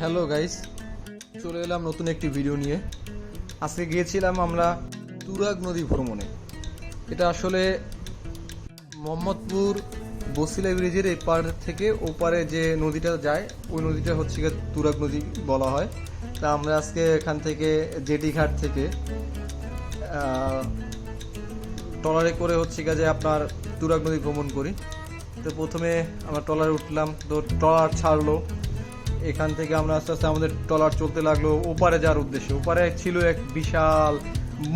Hello guys চলে এলাম নতুন একটি ভিডিও নিয়ে। আজকে গিয়েছিলাম আমরা তুরাগ নদী ভ্রমণে। এটা আসলে মোহাম্মদপুর বসিলা ব্রিজের এপার থেকে ওপারে যে নদীটা যায়, ওই নদীটা হচ্ছে গিয়ে তুরাগ নদী বলা হয়। তা আমরা আজকে এখান থেকে জেটি ঘাট থেকে ট্রলারে করে হচ্ছে গিয়ে যে আপনার তুরাগ নদী ভ্রমণ করি। তো প্রথমে আমরা ট্রলারে উঠলাম, তো ট্রলার ছাড়লো। এখান থেকে আমরা আস্তে আস্তে আমাদের ট্রলার চলতে লাগল ওপারে যাওয়ার উদ্দেশ্যে। ওপারে ছিল এক বিশাল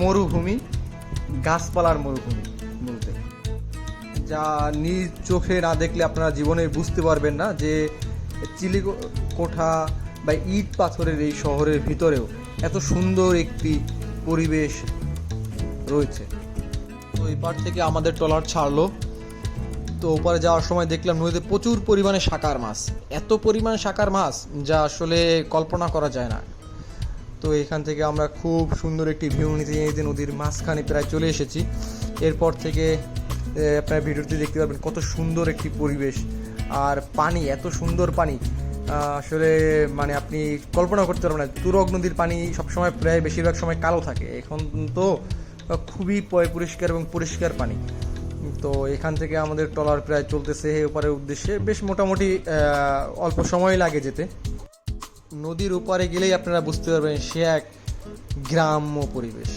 মরুভূমি গাছপালার মরুভূমি। বলতে যা নিজ চোখে না দেখলে আপনারা জীবনে বুঝতে পারবেন না যে চিলি কোঠা বা ইট পাথরের এই শহরের ভিতরেও এত সুন্দর একটি পরিবেশ রয়েছে। তো এপার থেকে আমাদের ট্রলার ছাড়লো। তো ওপারে যাওয়ার সময় দেখলাম নদীতে প্রচুর পরিমাণে শাকার মাছ। এত পরিমাণে শাকার মাছ যা আসলে কল্পনা করা যায় না। তো এখান থেকে আমরা খুব সুন্দর একটি ভিউ নিতে নিতে নদীর মাঝখানে প্রায় চলে এসেছি। এরপর থেকে আপনার ভিডিওতে দেখতে পারবেন কত সুন্দর একটি পরিবেশ আর পানি, এত সুন্দর পানি। আসলে মানে আপনি কল্পনা করতে পারবেন না, তুরগ নদীর পানি সবসময় প্রায় বেশিরভাগ সময় কালো থাকে। এখন তো খুবই পরিষ্কার এবং পরিষ্কার পানি। তো এখান থেকে আমাদের ট্রলার প্রায় চলতেছে ওপারের উদ্দেশ্যে। বেশ মোটামুটি অল্প সময় লাগে যেতে। নদীর ওপারে গেলেই আপনারা বুঝতে পারবেন সে এক গ্রাম্য পরিবেশ।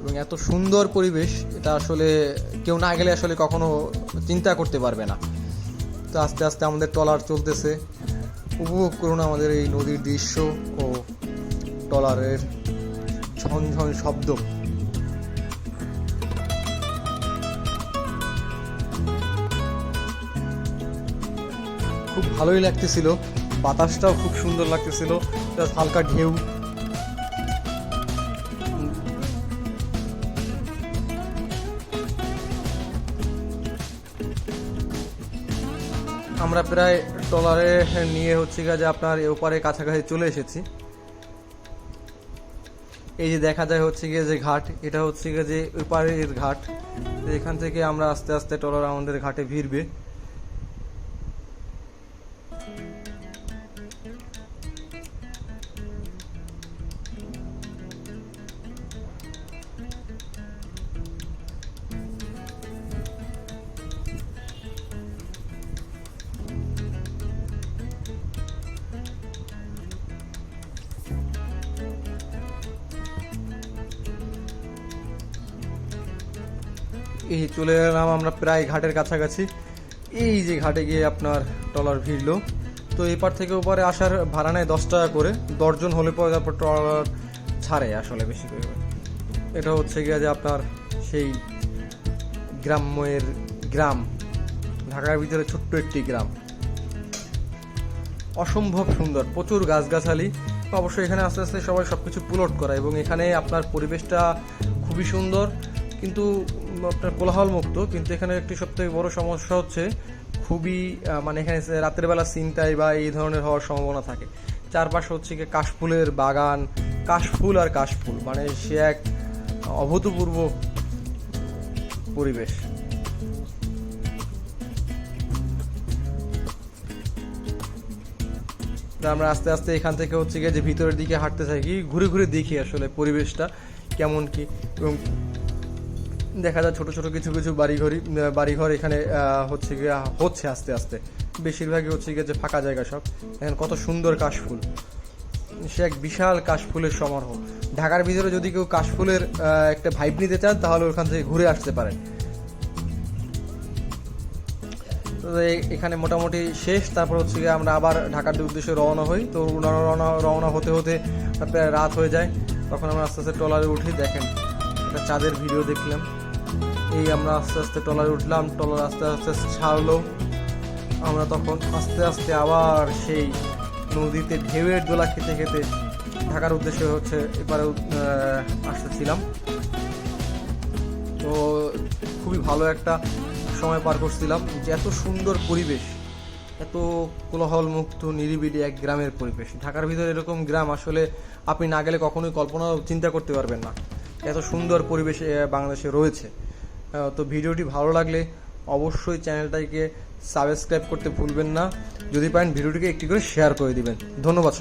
এবং এত সুন্দর পরিবেশ, এটা আসলে কেউ না গেলে আসলে কখনো চিন্তা করতে পারবে না। তো আস্তে আস্তে আমাদের ট্রলার চলতেছে। উপভোগ করুন আমাদের এই নদীর দৃশ্য ও ট্রলারের ঝনঝন শব্দ। খুব ভালোই লাগতেছিল। বাতাসটাও খুব সুন্দর লাগতেছিল। হালকা ঢেউ। আমরা প্রায় ট্রলারে নিয়ে হচ্ছে যে আপনার ওপারে কাছাকাছি চলে এসেছি। এই যে দেখা যায় হচ্ছে গিয়ে যে ঘাট, এটা হচ্ছে গিয়ে যে ওপারের ঘাট। এখান থেকে আমরা আস্তে আস্তে ট্রলার আমাদের ঘাটে ভিড়বে। এই চলে এলাম আমরা প্রায় ঘাটের কাছাকাছি। এই যে ঘাটে গিয়ে আপনার ট্রলার ভিড়লো। তো এপার থেকে ওপারে আসার ভাড়া নেয় দশ টাকা করে। দশজন হলে পরে তারপর ট্রলার ছাড়ে আসলে বেশি করে। এটা হচ্ছে গিয়ে যে আপনার সেই গ্রাম্যের গ্রাম। ঢাকার ভিতরে ছোট্ট একটি গ্রাম। অসম্ভব সুন্দর, প্রচুর গাছগাছালি। অবশ্যই এখানে আস্তে আস্তে সবাই সব কিছু পুলট করা এবং এখানে আপনার পরিবেশটা খুবই সুন্দর। কিন্তু আপনার কোলাহল মুক্ত কিন্তু এখানে একটি সবথেকে বড় সমস্যা হচ্ছে খুবই মানে এখানে রাতের বেলা চিন্তায় বা এই ধরনের হওয়ার সম্ভাবনা থাকে। চারপাশে হচ্ছে কি কাশফুলের বাগান, কাশফুল আর কাশফুল মানে সে এক অভূতপূর্ব পরিবেশ। আমরা আস্তে আস্তে এখান থেকে হচ্ছে গিয়ে যে ভিতরের দিকে হাঁটতে থাকি, ঘুরে ঘুরে দেখি আসলে পরিবেশটা কেমন কি এবং দেখা যায় ছোট ছোট কিছু কিছু বাড়িঘরই বাড়িঘর এখানে হচ্ছে গিয়ে, হচ্ছে আস্তে আস্তে। বেশিরভাগই হচ্ছে গিয়ে যে ফাঁকা জায়গা সব। এখন কত সুন্দর কাশফুল। সে এক বিশাল কাশফুলের সমারোহ। ঢাকার ভিতরে যদি কেউ কাশফুলের একটা ভাইব নিতে চান, তাহলে ওখান থেকে ঘুরে আসতে পারেন। এখানে মোটামুটি শেষ। তারপর হচ্ছে গিয়ে আমরা আবার ঢাকার উদ্দেশ্যে রওনা হই। তো রওনা রওনা হতে হতে রাত হয়ে যায়। তখন আমরা আস্তে আস্তে ট্রলারে উঠি। দেখেন, একটা চাঁদের ভিডিও দেখলাম। এই আমরা আস্তে আস্তে ট্রলারে উঠলাম, ট্রলার আস্তে আস্তে ছাড়লো। আমরা তখন আস্তে আস্তে আবার সেই নদীতে ঢেউয়ের দোলা খেতে খেতে ঢাকার উদ্দেশ্যে হচ্ছে এবারে আসতেছিলাম। তো খুবই ভালো একটা সময় পার করছিলাম যে এত সুন্দর পরিবেশ, এত কোলাহল মুক্ত নিরিবিলি এক গ্রামের পরিবেশ। ঢাকার ভিতরে এরকম গ্রাম আসলে আপনি না গেলে কখনোই কল্পনা চিন্তা করতে পারবেন না। এত সুন্দর পরিবেশ বাংলাদেশে রয়েছে। তো ভিডিওটি ভালো লাগলে অবশ্যই চ্যানেলটাকে সাবস্ক্রাইব করতে ভুলবেন না। যদি পারেন ভিডিওটিকে একটি করে শেয়ার করে দিবেন। ধন্যবাদ সকল